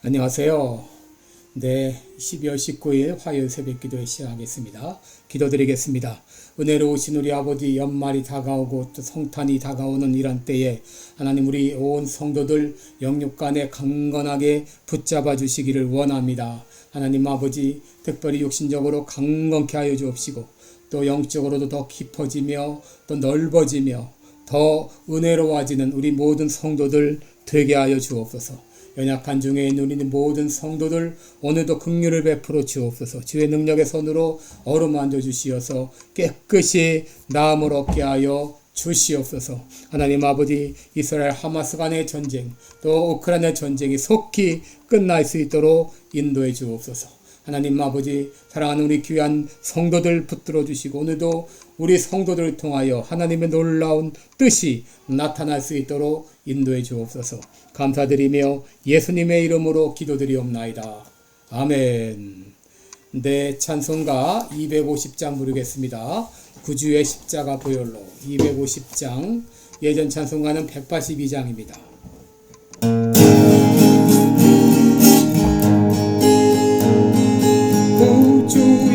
안녕하세요. 네, 12월 19일 화요일 새벽 기도 시작하겠습니다. 기도드리겠습니다. 은혜로우신 우리 아버지 연말이 다가오고 또 성탄이 다가오는 이런 때에 하나님 우리 온 성도들 영육 간에 강건하게 붙잡아 주시기를 원합니다. 하나님 아버지 특별히 육신적으로 강건케 하여 주옵시고 또 영적으로도 더 깊어지며 또 넓어지며 더 은혜로워지는 우리 모든 성도들 되게 하여 주옵소서. 연약한 중에 누리는 모든 성도들 오늘도 긍휼을 베풀어 주옵소서. 주의 능력의 손으로 어루만져 주시어서 깨끗이 나음을 얻게 하여 주시옵소서. 하나님 아버지 이스라엘 하마스 간의 전쟁 또 우크라이나 전쟁이 속히 끝날 수 있도록 인도해 주옵소서. 하나님 아버지 사랑하는 우리 귀한 성도들 붙들어 주시고 오늘도 우리 성도들을 통하여 하나님의 놀라운 뜻이 나타날 수 있도록 인도해 주옵소서. 감사드리며 예수님의 이름으로 기도드리옵나이다. 아멘. 네, 찬송가 250장 부르겠습니다. 구주의 십자가 보혈로 250장 예전 찬송가는 182장입니다.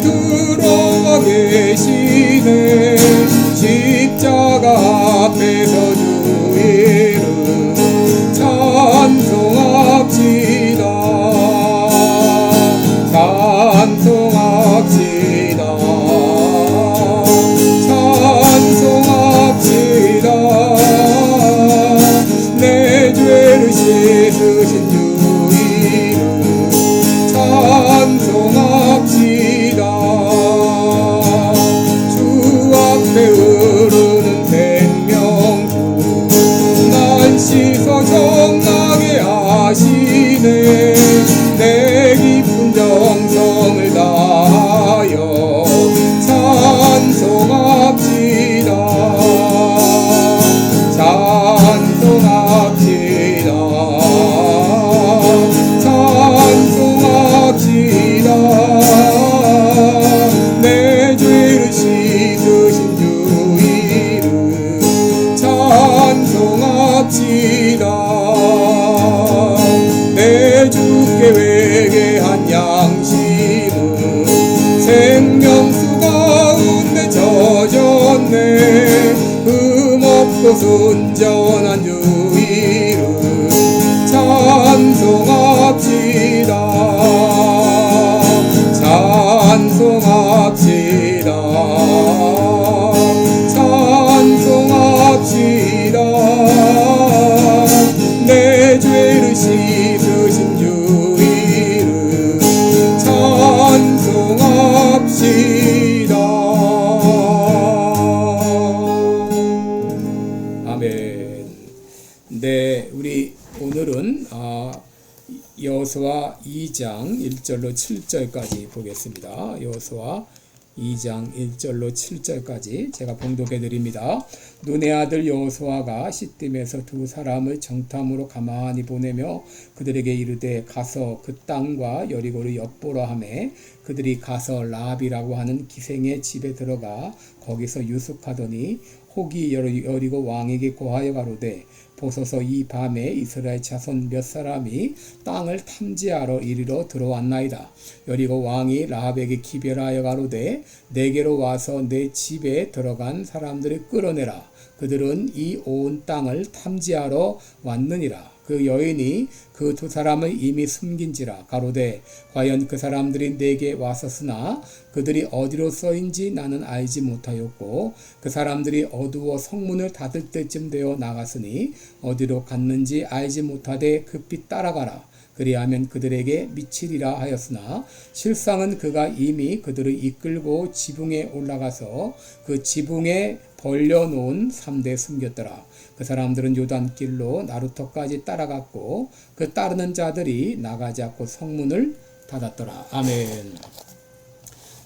들어와 계시네. 십자가 앞에서 주 이름 찬송합시다. 찬송합시다. 찬송합시다. 내 죄를 씻으신 주 흠없고 순전한 주 1절로 7절까지 보겠습니다. 여호수아 2장 1절로 7절까지 제가 봉독해 드립니다. 눈의 아들 여호수아가 시딤에서 두 사람을 정탐으로 가만히 보내며 그들에게 이르되 가서 그 땅과 여리고를 엿보라 하매 그들이 가서 라비라고 하는 기생의 집에 들어가 거기서 유숙하더니 혹이 여리- 여리고 왕에게 고하여 가로되 보소서 이 밤에 이스라엘 자손 몇 사람이 땅을 탐지하러 이리로 들어왔나이다. 여리고 왕이 라합에게 기별하여 가로되 내게로 와서 내 집에 들어간 사람들을 끌어내라. 그들은 이 온 땅을 탐지하러 왔느니라. 그 여인이 그 두 사람을 이미 숨긴지라 가로되 과연 그 사람들이 내게 왔었으나 그들이 어디로서인지 나는 알지 못하였고 그 사람들이 어두워 성문을 닫을 때쯤 되어 나갔으니 어디로 갔는지 알지 못하되 급히 따라가라. 그리하면 그들에게 미치리라 하였으나 실상은 그가 이미 그들을 이끌고 지붕에 올라가서 그 지붕에 벌려놓은 삼대 숨겼더라. 그 사람들은 요단길로 나루터까지 따라갔고 그 따르는 자들이 나가지 않고 성문을 닫았더라. 아멘.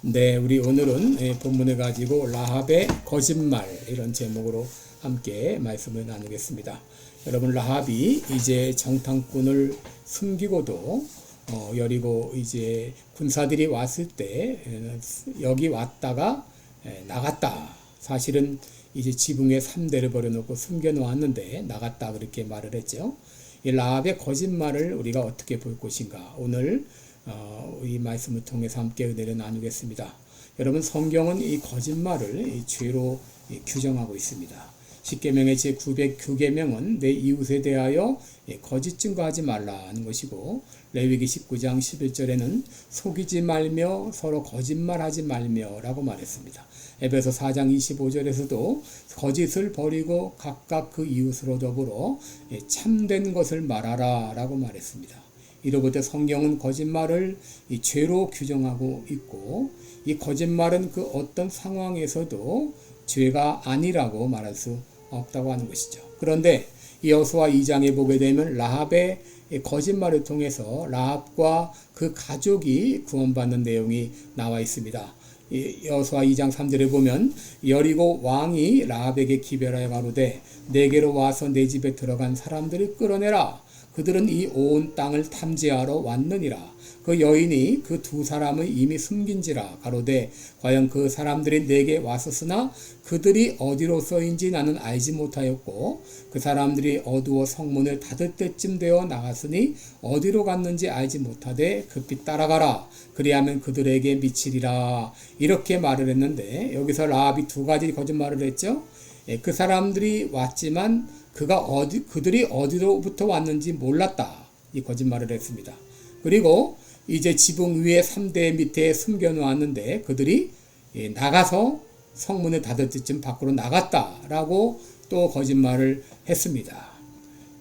네, 우리 오늘은 예, 본문을 가지고 라합의 거짓말 이런 제목으로 함께 말씀을 나누겠습니다. 여러분 라합이 이제 정탐꾼을 숨기고도 어, 여리고 이제 군사들이 왔을 때 에, 여기 왔다가 에, 나갔다. 사실은 이제 지붕에 3대를 버려놓고 숨겨놓았는데 나갔다 그렇게 말을 했죠. 이 라합의 거짓말을 우리가 어떻게 볼 것인가 오늘 어, 이 말씀을 통해서 함께 은혜를 나누겠습니다. 여러분 성경은 이 거짓말을 이 죄로 이 규정하고 있습니다. 십계명의 제 909계명은 내 이웃에 대하여 예, 거짓 증거하지 말라는 것이고 레위기 19장 11절에는 속이지 말며 서로 거짓말하지 말며 라고 말했습니다. 에베소 4장 25절에서도 거짓을 버리고 각각 그 이웃으로 더불어 예, 참된 것을 말하라 라고 말했습니다. 이로부터 성경은 거짓말을 이 죄로 규정하고 있고 이 거짓말은 그 어떤 상황에서도 죄가 아니라고 말할 수 없다고 하는 것이죠. 그런데 이 여호수아 2장에 보게 되면 라합의 거짓말을 통해서 라합과 그 가족이 구원받는 내용이 나와 있습니다. 이 여호수아 2장 3절에 보면 여리고 왕이 라합에게 기별하여 가로되 내게로 와서 내 집에 들어간 사람들을 끌어내라 그들은 이 온 땅을 탐지하러 왔느니라 그 여인이 그 두 사람을 이미 숨긴지라 가로되 과연 그 사람들이 내게 왔었으나 그들이 어디로서인지 나는 알지 못하였고 그 사람들이 어두워 성문을 닫을 때쯤 되어 나갔으니 어디로 갔는지 알지 못하되 급히 따라가라. 그리하면 그들에게 미치리라. 이렇게 말을 했는데 여기서 라합이 두 가지 거짓말을 했죠. 예, 그 사람들이 왔지만 그가 어디 그들이 어디로부터 왔는지 몰랐다. 이 거짓말을 했습니다. 그리고 이제 지붕 위에 3대 밑에 숨겨 놓았는데 그들이 예, 나가서 성문을 닫을 때쯤 밖으로 나갔다라고 또 거짓말을 했습니다.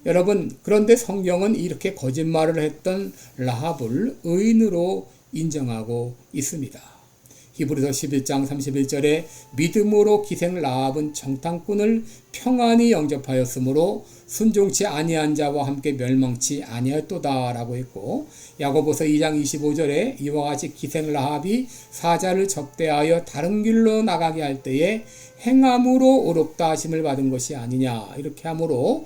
여러분, 그런데 성경은 이렇게 거짓말을 했던 라합을 의인으로 인정하고 있습니다. 히브리서 11장 31절에 믿음으로 기생 라합은 정탐꾼을 평안히 영접하였으므로 순종치 아니한 자와 함께 멸망치 아니하였도다라고 했고 야고보서 2장 25절에 이와 같이 기생 라합이 사자를 접대하여 다른 길로 나가게 할 때에 행함으로 의롭다 하심을 받은 것이 아니냐 이렇게 함으로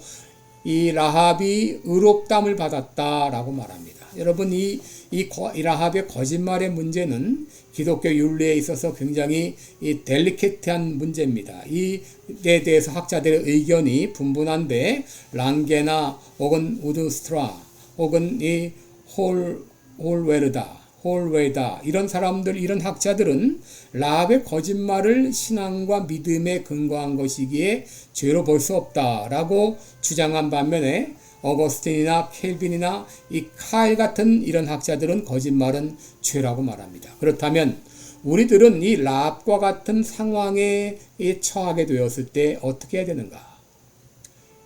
이 라합이 의롭담을 받았다라고 말합니다. 여러분 이, 이, 이 라합의 거짓말의 문제는 기독교 윤리에 있어서 굉장히 이 델리케트한 문제입니다. 이에 대해서 학자들의 의견이 분분한데 랑게나 혹은 우드스트라 혹은 이 홀 홀웨르다 홀웨다 이런 사람들 이런 학자들은 라합의 거짓말을 신앙과 믿음에 근거한 것이기에 죄로 볼 수 없다라고 주장한 반면에 어거스틴이나 켈빈이나 이 카일 같은 이런 학자들은 거짓말은 죄라고 말합니다. 그렇다면 우리들은 이 라합과 같은 상황에 처하게 되었을 때 어떻게 해야 되는가?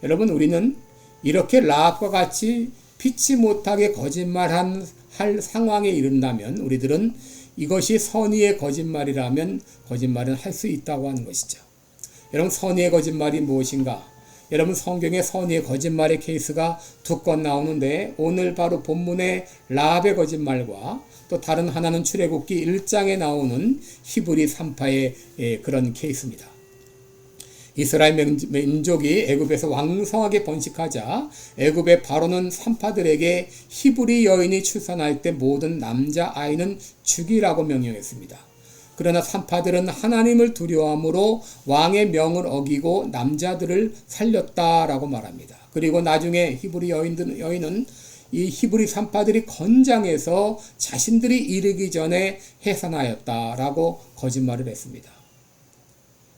여러분 우리는 이렇게 라합과 같이 피치 못하게 거짓말한 할 상황에 이른다면 우리들은 이것이 선의의 거짓말이라면 거짓말은 할 수 있다고 하는 것이죠. 여러분 선의의 거짓말이 무엇인가? 여러분 성경에 선의의 거짓말의 케이스가 두 건 나오는데 오늘 바로 본문의 라합의 거짓말과 또 다른 하나는 출애굽기 1장에 나오는 히브리 3파의 그런 케이스입니다. 이스라엘 민족이 애굽에서 왕성하게 번식하자 애굽의 바로는 산파들에게 히브리 여인이 출산할 때 모든 남자 아이는 죽이라고 명령했습니다. 그러나 산파들은 하나님을 두려워함으로 왕의 명을 어기고 남자들을 살렸다라고 말합니다. 그리고 나중에 히브리 여인들, 여인은 이 히브리 산파들이 건장해서 자신들이 이르기 전에 해산하였다라고 거짓말을 했습니다.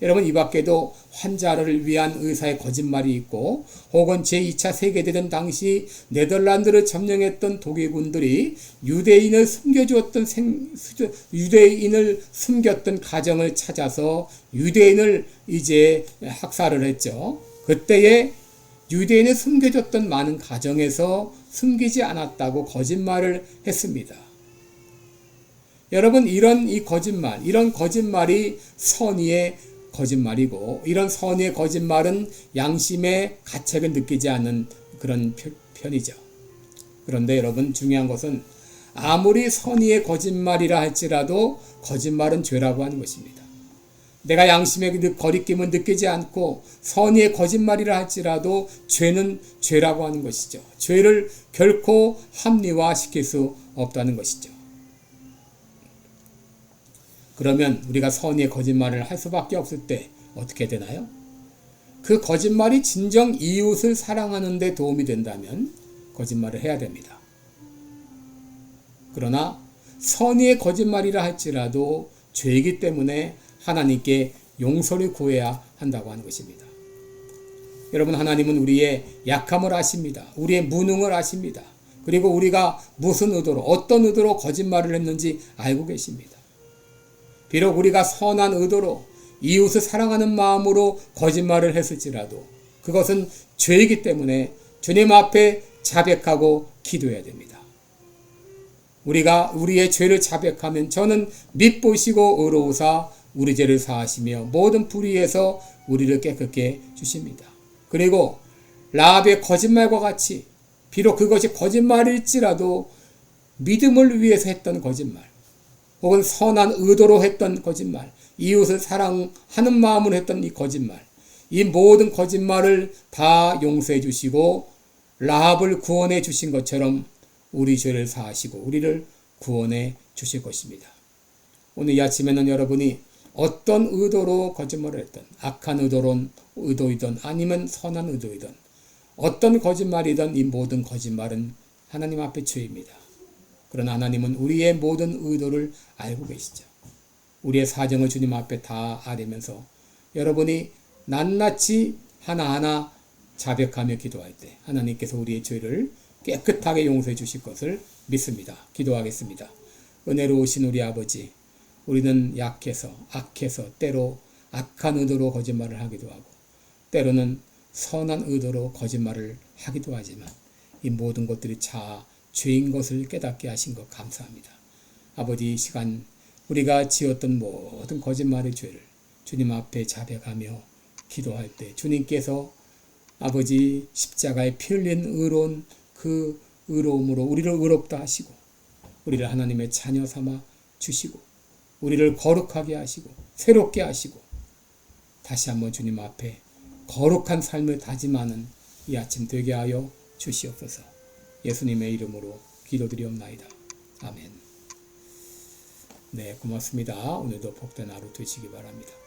여러분 이 밖에도 환자를 위한 의사의 거짓말이 있고 혹은 제2차 세계대전 당시 네덜란드를 점령했던 독일군들이 유대인을 숨겨주었던 생, 유대인을 숨겼던 가정을 찾아서 유대인을 이제 학살을 했죠. 그때에 유대인을 숨겨줬던 많은 가정에서 숨기지 않았다고 거짓말을 했습니다. 여러분 이런 이 거짓말, 이런 거짓말이 선의의 거짓말이고 이런 선의의 거짓말은 양심의 가책을 느끼지 않는 그런 편이죠. 그런데 여러분 중요한 것은 아무리 선의의 거짓말이라 할지라도 거짓말은 죄라고 하는 것입니다. 내가 양심의 거리낌을 느끼지 않고 선의의 거짓말이라 할지라도 죄는 죄라고 하는 것이죠. 죄를 결코 합리화시킬 수 없다는 것이죠. 그러면 우리가 선의의 거짓말을 할 수밖에 없을 때 어떻게 되나요? 그 거짓말이 진정 이웃을 사랑하는 데 도움이 된다면 거짓말을 해야 됩니다. 그러나 선의의 거짓말이라 할지라도 죄이기 때문에 하나님께 용서를 구해야 한다고 하는 것입니다. 여러분 하나님은 우리의 약함을 아십니다. 우리의 무능을 아십니다. 그리고 우리가 무슨 의도로 어떤 의도로 거짓말을 했는지 알고 계십니다. 비록 우리가 선한 의도로 이웃을 사랑하는 마음으로 거짓말을 했을지라도 그것은 죄이기 때문에 주님 앞에 자백하고 기도해야 됩니다. 우리가 우리의 죄를 자백하면 저는 믿보시고 의로우사 우리 죄를 사하시며 모든 불의에서 우리를 깨끗게 주십니다. 그리고 라합의 거짓말과 같이 비록 그것이 거짓말일지라도 믿음을 위해서 했던 거짓말 혹은 선한 의도로 했던 거짓말 이웃을 사랑하는 마음으로 했던 이 거짓말 이 모든 거짓말을 다 용서해 주시고 라합을 구원해 주신 것처럼 우리 죄를 사하시고 우리를 구원해 주실 것입니다. 오늘 이 아침에는 여러분이 어떤 의도로 거짓말을 했던 악한 의도론 의도이든 아니면 선한 의도이든 어떤 거짓말이든 이 모든 거짓말은 하나님 앞에 죄입니다. 그러나 하나님은 우리의 모든 의도를 알고 계시죠. 우리의 사정을 주님 앞에 다 아뢰면서 여러분이 낱낱이 하나하나 자백하며 기도할 때 하나님께서 우리의 죄를 깨끗하게 용서해 주실 것을 믿습니다. 기도하겠습니다. 은혜로우신 우리 아버지, 우리는 약해서, 악해서, 때로 악한 의도로 거짓말을 하기도 하고, 때로는 선한 의도로 거짓말을 하기도 하지만, 이 모든 것들이 자 죄인 것을 깨닫게 하신 것 감사합니다. 아버지 이 시간 우리가 지었던 모든 거짓말의 죄를 주님 앞에 자백하며 기도할 때 주님께서 아버지 십자가에 피 흘린 의로운 그 의로움으로 우리를 의롭다 하시고 우리를 하나님의 자녀 삼아 주시고 우리를 거룩하게 하시고 새롭게 하시고 다시 한번 주님 앞에 거룩한 삶을 다짐하는 이 아침 되게 하여 주시옵소서. 예수님의 이름으로 기도드리옵나이다. 아멘. 네, 고맙습니다. 오늘도 복된 하루 되시기 바랍니다.